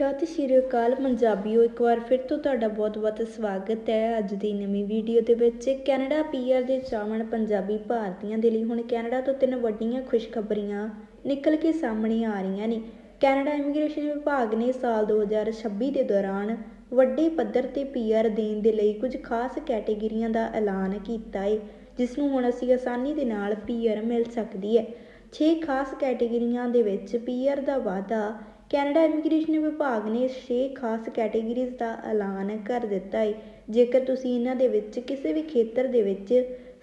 ਸਤਿ ਸ਼੍ਰੀ ਅਕਾਲ ਪੰਜਾਬੀਓ, ਇੱਕ ਵਾਰ ਫਿਰ ਤੋਂ ਤੁਹਾਡਾ ਬਹੁਤ-ਬਹੁਤ ਸਵਾਗਤ ਹੈ ਅੱਜ ਦੀ ਨਵੀਂ ਵੀਡੀਓ ਦੇ ਵਿੱਚ। ਕੈਨੇਡਾ ਪੀਆਰ ਦੇ ਚਾਵਣ ਪੰਜਾਬੀ ਭਾਰਤੀਆਂ ਦੇ ਲਈ ਹੁਣ ਕੈਨੇਡਾ ਤੋਂ ਤਿੰਨ ਵੱਡੀਆਂ ਖੁਸ਼ਖਬਰੀਆਂ ਨਿਕਲ ਕੇ ਸਾਹਮਣੇ ਆ ਰਹੀਆਂ ਨੇ। ਕੈਨੇਡਾ ਇਮੀਗ੍ਰੇਸ਼ਨ ਵਿਭਾਗ ਨੇ ਸਾਲ 2026 ਦੇ ਦੌਰਾਨ ਵੱਡੇ ਪੱਧਰ ਤੇ ਪੀਆਰ ਦੇਣ ਦੇ ਲਈ ਕੁਝ ਖਾਸ ਕੈਟੇਗਰੀਆਂ ਦਾ ਐਲਾਨ ਕੀਤਾ ਹੈ ਜਿਸ ਨੂੰ ਹੁਣ ਅਸੀਂ ਆਸਾਨੀ ਦੇ ਨਾਲ ਪੀਆਰ ਮਿਲ ਸਕਦੀ ਹੈ। 6 ਖਾਸ ਕੈਟੇਗਰੀਆਂ ਦੇ ਵਿੱਚ ਪੀਆਰ ਦਾ ਵਾਅਦਾ ਕੈਨੇਡਾ ਇਮੀਗ੍ਰੇਸ਼ਨ ਵਿਭਾਗ ਨੇ 6 ਖਾਸ ਕੈਟੇਗਰੀਜ਼ ਦਾ ਐਲਾਨ ਕਰ ਦਿੱਤਾ ਹੈ ਜੇਕਰ ਤੁਸੀਂ ਇਹਨਾਂ ਦੇ ਵਿੱਚ ਕਿਸੇ ਵੀ ਖੇਤਰ ਦੇ ਵਿੱਚ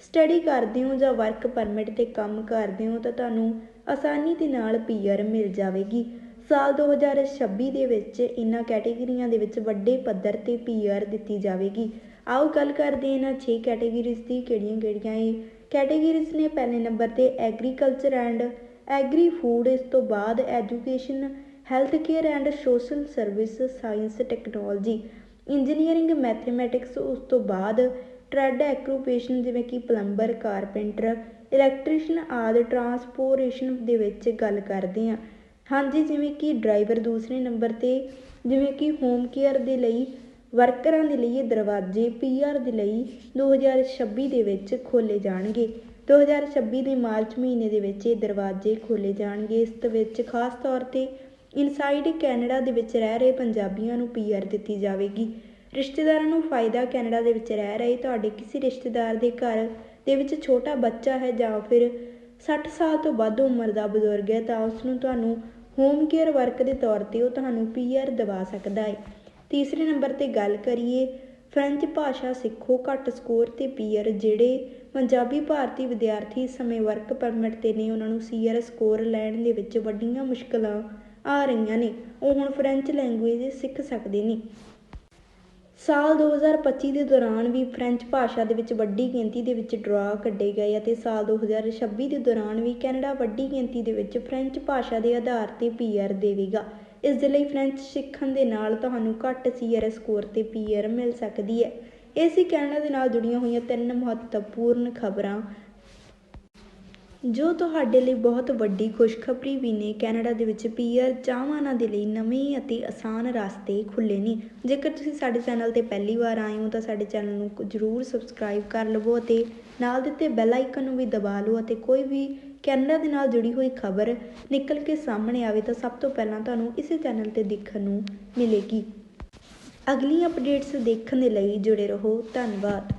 ਸਟੱਡੀ ਕਰਦੇ ਹੋ ਜਾਂ ਵਰਕ ਪਰਮਿਟ ਤੇ ਕੰਮ ਕਰਦੇ ਹੋ ਤਾਂ ਤੁਹਾਨੂੰ ਆਸਾਨੀ ਦੇ ਨਾਲ ਪੀਆਰ ਮਿਲ ਜਾਵੇਗੀ। ਸਾਲ 2026 ਦੇ ਵਿੱਚ ਇਹਨਾਂ ਕੈਟੇਗਰੀਆਂ ਦੇ ਵਿੱਚ ਵੱਡੇ ਪੱਧਰ ਤੇ ਪੀਆਰ ਦਿੱਤੀ ਜਾਵੇਗੀ। ਆਓ ਗੱਲ ਕਰਦੇ ਹਾਂ ਇਹਨਾਂ 6 ਕੈਟੇਗਰੀਜ਼ ਦੀ ਕਿਹੜੀਆਂ-ਕਿਹੜੀਆਂ ਇਹ ਕੈਟੇਗਰੀਜ਼ ਨੇ ਪਹਿਲੇ ਨੰਬਰ ਤੇ ਐਗਰੀਕਲਚਰ ਐਂਡ ਐਗਰੀ ਫੂਡ, ਇਸ ਤੋਂ ਬਾਅਦ education health care and social service science technology engineering mathematics ਉਸ ਤੋਂ ਬਾਅਦ ਟ੍ਰੈਡ ਐਕੂਪੇਸ਼ਨ ਜਿਵੇਂ ਕਿ ਪਲੰਬਰ ਕਾਰਪੈਂਟਰ ਇਲੈਕਟ੍ਰੀਸ਼ੀਅਨ ਆਦਿ ਟਰਾਂਸਪੋਰਟੇਸ਼ਨ ਦੇ ਵਿੱਚ ਗੱਲ ਕਰਦੇ ਹਾਂ। ਹਾਂਜੀ, ਜਿਵੇਂ ਕਿ ਡਰਾਈਵਰ ਦੂਸਰੇ ਨੰਬਰ ਤੇ, ਜਿਵੇਂ ਕਿ ਹੋਮ ਕੇਅਰ ਦੇ ਲਈ ਵਰਕਰਾਂ ਦੇ ਲਈ ਇਹ ਦਰਵਾਜ਼ੇ ਪੀਆਰ ਦੇ ਲਈ 2026 ਦੇ ਵਿੱਚ ਖੋਲੇ ਜਾਣਗੇ। 2026 ਦੇ ਮਾਰਚ ਮਹੀਨੇ ਦੇ ਵਿੱਚ ਇਹ ਦਰਵਾਜ਼ੇ ਖੋਲੇ ਜਾਣਗੇ। ਇਸ ਦੇ ਵਿੱਚ ਖਾਸ ਤੌਰ ਤੇ ਇਨਸਾਈਡ ਕੈਨੇਡਾ ਦੇ ਵਿੱਚ ਰਹਿ ਰਹੇ ਪੰਜਾਬੀਆਂ ਨੂੰ ਪੀਆਰ ਦਿੱਤੀ ਜਾਵੇਗੀ। ਰਿਸ਼ਤੇਦਾਰਾਂ ਨੂੰ ਫਾਇਦਾ ਕੈਨੇਡਾ ਦੇ ਵਿੱਚ ਰਹਿ ਰਹੇ ਤੁਹਾਡੇ ਕਿਸੇ ਰਿਸ਼ਤੇਦਾਰ ਦੇ ਘਰ ਦੇ ਵਿੱਚ ਛੋਟਾ ਬੱਚਾ ਹੈ ਜਾਂ ਫਿਰ 60 ਸਾਲ ਤੋਂ ਵੱਧ ਉਮਰ ਦਾ ਬਜ਼ੁਰਗ ਹੈ ਤਾਂ ਉਸ ਨੂੰ ਤੁਹਾਨੂੰ ਹੋਮ ਕੇਅਰ ਵਰਕ ਦੇ ਤੌਰ ਤੇ ਉਹ ਤੁਹਾਨੂੰ ਪੀਆਰ ਦਿਵਾ ਸਕਦਾ ਹੈ। ਤੀਸਰੇ ਨੰਬਰ ਤੇ ਗੱਲ ਕਰੀਏ ਫ੍ਰੈਂਚ ਭਾਸ਼ਾ ਸਿੱਖੋ, ਘੱਟ ਸਕੋਰ ਤੇ ਪੀਆਰ ਜਿਹੜੇ ਪੰਜਾਬੀ ਭਾਰਤੀ ਵਿਦਿਆਰਥੀ ਸਮੇਂ ਵਰਕ ਪਰਮਿਟ ਤੇ ਨੇ, ਉਹਨਾਂ ਨੂੰ ਸੀਆਰ ਸਕੋਰ ਲੈਣ ਦੇ ਵਿੱਚ ਵੱਡੀਆਂ ਮੁਸ਼ਕਲਾਂ ਆ ਰਹੀਆਂ ਨੇ। ਉਹ ਹੁਣ ਫ੍ਰੈਂਚ ਲੈਂਗੁਏਜ ਸਿੱਖ ਸਕਦੇ ਨੇ। ਸਾਲ 2025 ਦੇ ਦੌਰਾਨ ਵੀ ਫ੍ਰੈਂਚ ਭਾਸ਼ਾ ਦੇ ਵਿੱਚ ਵੱਡੀ ਗਿਣਤੀ ਦੇ ਵਿੱਚ ਡਰਾ ਕੱਢੇ ਗਏ ਅਤੇ ਸਾਲ 2026 ਦੇ ਦੌਰਾਨ ਵੀ ਕੈਨੇਡਾ ਵੱਡੀ ਗਿਣਤੀ ਦੇ ਵਿੱਚ ਫ੍ਰੈਂਚ ਭਾਸ਼ਾ ਦੇ ਆਧਾਰ ਤੇ ਪੀਆਰ ਦੇਵੇਗਾ। ਇਸ ਦੇ ਲਈ ਫ੍ਰੈਂਚ ਸਿੱਖਣ ਦੇ ਨਾਲ ਤੁਹਾਨੂੰ ਘੱਟ ਸੀਆਰ ਸਕੋਰ ਤੇ ਪੀਆਰ ਮਿਲ ਸਕਦੀ ਹੈ। ਇਹ ਸੀ ਕੈਨੇਡਾ ਦੇ ਨਾਲ ਜੁੜੀਆਂ ਹੋਈਆਂ ਤਿੰਨ ਮਹੱਤਵਪੂਰਨ ਖਬਰਾਂ। ਜੋ ਤੁਹਾਡੇ ਲਈ ਬਹੁਤ ਵੱਡੀ ਖੁਸ਼ਖਬਰੀ ਵੀ ਨੇ, ਕੈਨੇਡਾ ਦੇ ਵਿੱਚ ਪੀਆਰ ਚਾਹਵਾਨਾਂ ਦੇ ਲਈ ਨਵੇਂ ਅਤੇ ਆਸਾਨ ਰਸਤੇ ਖੁੱਲੇ ਨੇ। ਜੇਕਰ ਤੁਸੀਂ ਸਾਡੇ ਚੈਨਲ ਤੇ ਪਹਿਲੀ ਵਾਰ ਆਏ ਹੋ, ਤਾਂ ਸਾਡੇ ਚੈਨਲ ਨੂੰ ਜਰੂਰ ਸਬਸਕ੍ਰਾਈਬ ਕਰ ਲਵੋ ਅਤੇ ਨਾਲ ਦਿੱਤੇ ਬੈਲ ਆਈਕਨ ਨੂੰ ਵੀ ਦਬਾ ਲਓ ਅਤੇ ਕੋਈ ਵੀ ਕੈਨੇਡਾ ਦੇ ਨਾਲ ਜੁੜੀ ਹੋਈ ਖਬਰ ਨਿਕਲ ਕੇ ਸਾਹਮਣੇ ਆਵੇ, ਤਾਂ ਸਭ ਤੋਂ ਪਹਿਲਾਂ ਤੁਹਾਨੂੰ ਇਸੇ ਚੈਨਲ ਤੇ ਦੇਖਣ ਨੂੰ ਮਿਲੇਗੀ। ਅਗਲੀ ਅਪਡੇਟਸ ਦੇਖਣ ਦੇ ਲਈ ਜੁੜੇ ਰਹੋ। ਧੰਨਵਾਦ।